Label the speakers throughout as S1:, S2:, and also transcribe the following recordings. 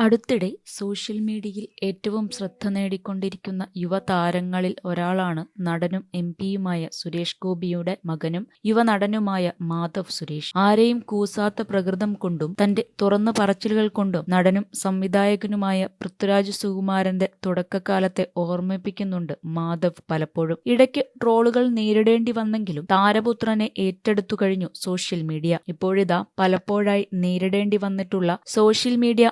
S1: അടുത്തിടെ സോഷ്യൽ മീഡിയയിൽ ഏറ്റവും ശ്രദ്ധ നേടിക്കൊണ്ടിരിക്കുന്ന യുവതാരങ്ങളിൽ ഒരാളാണ് നടനും എം പിയുമായ സുരേഷ് ഗോപിയുടെ മകനും യുവനടനുമായ മാധവ് സുരേഷ്. ആരെയും കൂസാത്ത പ്രകൃതം കൊണ്ടും തന്റെ തുറന്ന പറച്ചിലുകൾ കൊണ്ടും നടനും സംവിധായകനുമായ പൃഥ്വിരാജ് സുകുമാരന്റെ തുടക്കകാലത്തെ ഓർമ്മിപ്പിക്കുന്നുണ്ട് മാധവ് പലപ്പോഴും. ഇടയ്ക്ക് ട്രോളുകൾ നേരിടേണ്ടി വന്നെങ്കിലും താരപുത്രനെ ഏറ്റെടുത്തു കഴിഞ്ഞു സോഷ്യൽ മീഡിയ. ഇപ്പോഴിതാ പലപ്പോഴായി നേരിടേണ്ടി വന്നിട്ടുള്ള സോഷ്യൽ മീഡിയ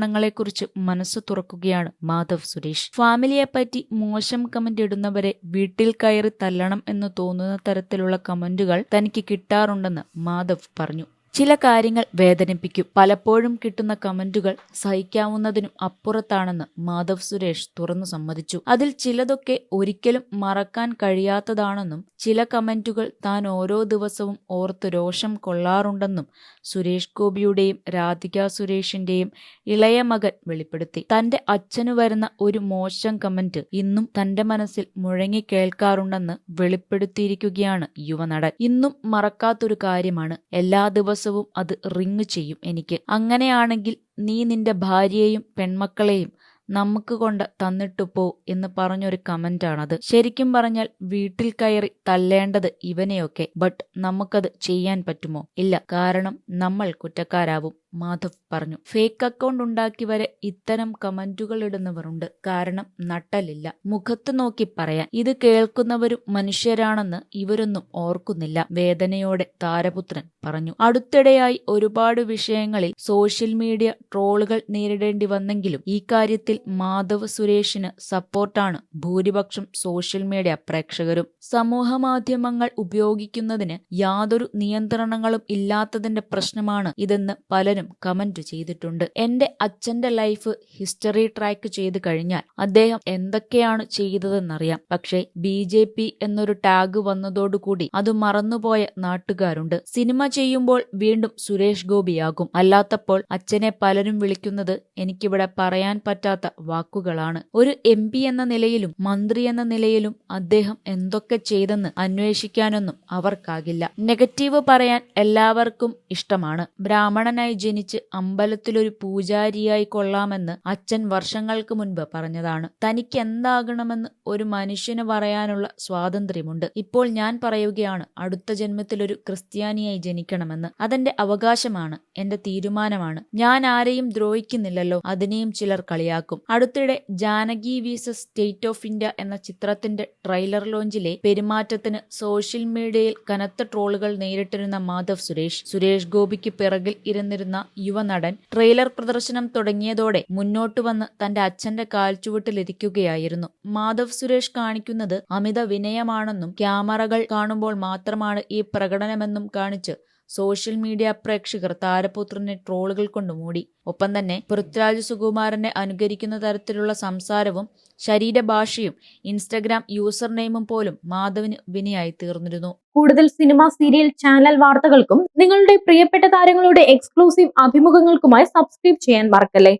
S1: ആക്രമണങ്ങളെക്കുറിച്ച് മനസ്സ് തുറക്കുകയാണ് മാധവ് സുരേഷ്. ഫാമിലിയെപ്പറ്റി മോശം കമന്റ് ഇടുന്നവരെ വീട്ടിൽ കയറി തല്ലണം എന്ന് തോന്നുന്ന തരത്തിലുള്ള കമന്റുകൾ തനിക്ക് കിട്ടാറുണ്ടെന്ന് മാധവ് പറഞ്ഞു. ചില കാര്യങ്ങൾ വേദനിപ്പിക്കും. പലപ്പോഴും കിട്ടുന്ന കമന്റുകൾ സഹിക്കാവുന്നതിനും അപ്പുറത്താണെന്ന് മാധവ് സുരേഷ് തുറന്നു സമ്മതിച്ചു. അതിൽ ചിലതൊക്കെ ഒരിക്കലും മറക്കാൻ കഴിയാത്തതാണെന്നും ചില കമന്റുകൾ താൻ ഓരോ ദിവസവും ഓർത്ത് രോഷം കൊള്ളാറുണ്ടെന്നും സുരേഷ് ഗോപിയുടെയും രാധിക സുരേഷിന്റെയും ഇളയ മകൻ വെളിപ്പെടുത്തി. തന്റെ അച്ഛനു വരുന്ന ഒരു മോശം കമന്റ് ഇന്നും തന്റെ മനസ്സിൽ മുഴങ്ങി കേൾക്കാറുണ്ടെന്ന് വെളിപ്പെടുത്തിയിരിക്കുകയാണ് യുവനടൻ. ഇന്നും മറക്കാത്തൊരു കാര്യമാണ് എല്ലാ ദിവസവും അത് റിങ് ചെയ്യും എനിക്ക്. അങ്ങനെയാണെങ്കിൽ നീ നിന്റെ ഭാര്യയെയും പെൺമക്കളെയും നമുക്ക് കൊണ്ട് തന്നിട്ടു പോ എന്ന് പറഞ്ഞൊരു കമന്റാണത്. ശരിക്കും പറഞ്ഞാൽ വീട്ടിൽ കയറി തല്ലേണ്ടത് ഇവനെയൊക്കെ ബട്ട് നമുക്കത് ചെയ്യാൻ പറ്റുമോ? ഇല്ല. കാരണം നമ്മൾ കുറ്റക്കാരാവും. മാധവ് പറഞ്ഞു. ഫേക്ക് അക്കൗണ്ട് ഉണ്ടാക്കി വരെ ഇത്തരം കമന്റുകൾ ഇടുന്നവരുണ്ട്. കാരണം നട്ടലില്ല. മുഖത്ത് നോക്കി പറയാൻ. ഇത് കേൾക്കുന്നവരും മനുഷ്യരാണെന്ന് ഇവരൊന്നും ഓർക്കുന്നില്ല വേദനയോടെ താരപുത്രൻ പറഞ്ഞു. അടുത്തിടെയായി ഒരുപാട് വിഷയങ്ങളിൽ സോഷ്യൽ മീഡിയ ട്രോളുകൾ നേരിടേണ്ടി വന്നെങ്കിലും ഈ കാര്യത്തിൽ മാധവ് സുരേഷിന് സപ്പോർട്ടാണ് ഭൂരിപക്ഷം സോഷ്യൽ മീഡിയ പ്രേക്ഷകരും. സമൂഹ മാധ്യമങ്ങൾ ഉപയോഗിക്കുന്നതിന് യാതൊരു നിയന്ത്രണങ്ങളും ഇല്ലാത്തതിന്റെ പ്രശ്നമാണ് ഇതെന്ന് പലരും കമന്റ് ചെയ്തിട്ടുണ്ട്. എന്റെ അച്ഛന്റെ ലൈഫ് ഹിസ്റ്ററി ട്രാക്ക് ചെയ്ത് കഴിഞ്ഞാൽ അദ്ദേഹം എന്തൊക്കെയാണ് ചെയ്തതെന്നറിയാം. പക്ഷേ ബി ജെ പി എന്നൊരു ടാഗ് വന്നതോടുകൂടി അത് മറന്നുപോയ നാട്ടുകാരുണ്ട്. സിനിമ ചെയ്യുമ്പോൾ വീണ്ടും സുരേഷ് ഗോപിയാകും. അല്ലാത്തപ്പോൾ അച്ഛനെ പലരും വിളിക്കുന്നത് എനിക്കിവിടെ പറയാൻ പറ്റാത്ത വാക്കുകളാണ്. ഒരു എം എന്ന നിലയിലും മന്ത്രി എന്ന നിലയിലും അദ്ദേഹം എന്തൊക്കെ ചെയ്തെന്ന് അന്വേഷിക്കാനൊന്നും അവർക്കാകില്ല. നെഗറ്റീവ് പറയാൻ എല്ലാവർക്കും ഇഷ്ടമാണ്. ബ്രാഹ്മണനായി ജനിച്ച് അമ്പലത്തിലൊരു പൂജാരിയായി കൊള്ളാമെന്ന് അച്ഛൻ വർഷങ്ങൾക്ക് മുൻപ് പറഞ്ഞതാണ്. തനിക്ക് എന്താകണമെന്ന് ഒരു മനുഷ്യന് പറയാനുള്ള സ്വാതന്ത്ര്യമുണ്ട്. ഇപ്പോൾ ഞാൻ പറയുകയാണ് അടുത്ത ജന്മത്തിലൊരു ക്രിസ്ത്യാനിയായി ജനിക്കണമെന്ന്. അതെന്റെ അവകാശമാണ് എന്റെ തീരുമാനമാണ്. ഞാൻ ആരെയും ദ്രോഹിക്കുന്നില്ലല്ലോ അതിനെയും ചിലർ കളിയാക്കും. അടുത്തിടെ Janaki versus state of India എന്ന ചിത്രത്തിന്റെ ട്രെയിലർ ലോഞ്ചിലെ പെരുമാറ്റത്തിന് സോഷ്യൽ മീഡിയയിൽ കനത്ത ട്രോളുകൾ നേരിട്ടിരുന്ന മാധവ് സുരേഷ്. സുരേഷ് ഗോപിക്ക് പിറകിൽ ഇരുന്നിരുന്ന യുവനടൻ ട്രെയിലർ പ്രദർശനം തുടങ്ങിയതോടെ മുന്നോട്ടു വന്ന് തന്റെ അച്ഛന്റെ കാൽച്ചുവട്ടിലിരിക്കുകയായിരുന്നു മാധവ് സുരേഷ് കാണിക്കുന്നത് അമിത വിനയമാണെന്നും ക്യാമറകൾ കാണുമ്പോൾ മാത്രമാണ് ഈ പ്രകടനമെന്നും കാണിച്ച് സോഷ്യൽ മീഡിയ പ്രേക്ഷകർ താരപുത്രനെ ട്രോളുകൾ കൊണ്ട് മൂടി. ഒപ്പം തന്നെ പൃഥ്വിരാജ് സുകുമാരനെ അനുകരിക്കുന്ന തരത്തിലുള്ള സംസാരവും ശരീരഭാഷയും ഇൻസ്റ്റഗ്രാം യൂസർ നെയിമും പോലും മാധവിന് വിനയായി തീർന്നിരുന്നു.
S2: കൂടുതൽ സിനിമ സീരിയൽ ചാനൽ വാർത്തകൾക്കും നിങ്ങളുടെ പ്രിയപ്പെട്ട താരങ്ങളുടെ എക്സ്ക്ലൂസീവ് അഭിമുഖങ്ങൾക്കുമായി സബ്സ്ക്രൈബ് ചെയ്യാൻ മറക്കല്ലേ?